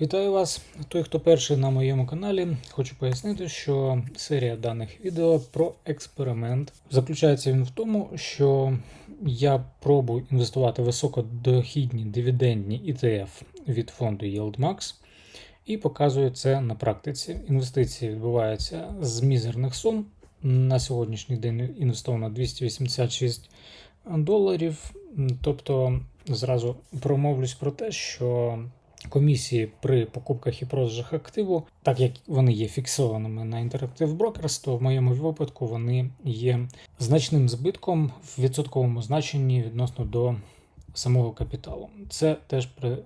Вітаю вас! Той, хто перший на моєму каналі, хочу пояснити, що серія даних відео про експеримент. Заключається він в тому, що я пробую інвестувати високодохідні дивідендні ETF від фонду YieldMax і показую це на практиці. Інвестиції відбуваються з мізерних сум. На сьогоднішній день інвестовано 286 доларів. Тобто, зразу промовлюсь про те, що комісії при покупках і продажах активу, так як вони є фіксованими на Interactive Brokers, то в моєму випадку вони є значним збитком в відсотковому значенні відносно до самого капіталу. Це теж при,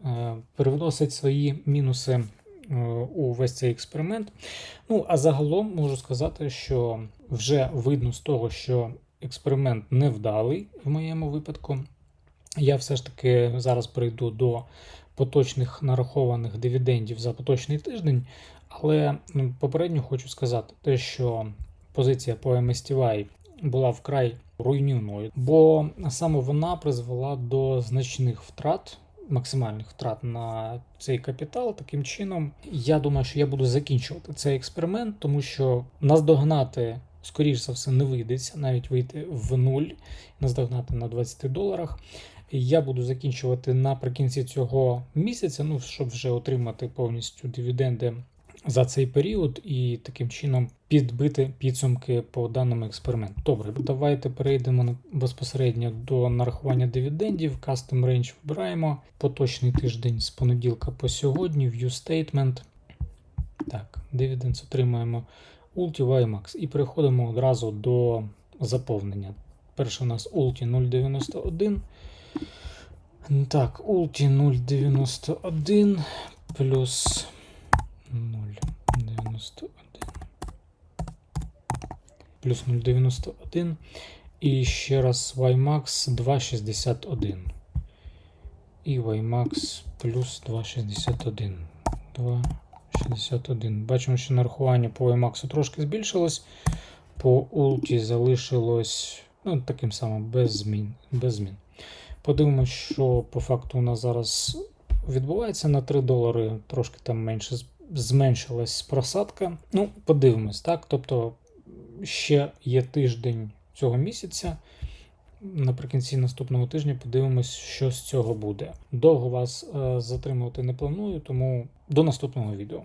привносить свої мінуси е, у весь цей експеримент. Ну, а загалом можу сказати, що вже видно з того, що експеримент невдалий в моєму випадку. Я все ж таки зараз перейду до поточних нарахованих дивідендів за поточний тиждень. Але ну, попередньо хочу сказати те, що позиція по MSTY була вкрай руйнівною, бо саме вона призвела до значних втрат. Максимальних втрат на цей капітал. Таким чином, я думаю, що я буду закінчувати цей експеримент, тому що наздогнати, скоріш за все, не вийдеться, навіть вийти в нуль, наздогнати на 20 доларах. Я буду закінчувати наприкінці цього місяця, ну щоб вже отримати повністю дивіденди за цей період і таким чином підбити підсумки по даному експерименту. Добре, давайте перейдемо безпосередньо до нарахування дивідендів. Custom Range вибираємо. Поточний тиждень з понеділка по сьогодні. View Statement. Так, дивіденд отримаємо Ulti YMAX. І переходимо одразу до заповнення. Перше у нас Ulti 091. Так, Ulti 091 плюс 091 плюс 091 і ще раз YMAX 261. І YMAX плюс 261. 261. Бачимо, що нарахування по YMAX трошки збільшилось. По Ulti залишилось ну, таким самим без змін. Без змін. Подивимось, що по факту у нас зараз відбувається на 3 долари, трошки там менше зменшилась просадка. Ну, подивимось, так. Тобто ще є тиждень цього місяця. Наприкінці наступного тижня подивимось, що з цього буде. Довго вас е, затримувати не планую, тому до наступного відео.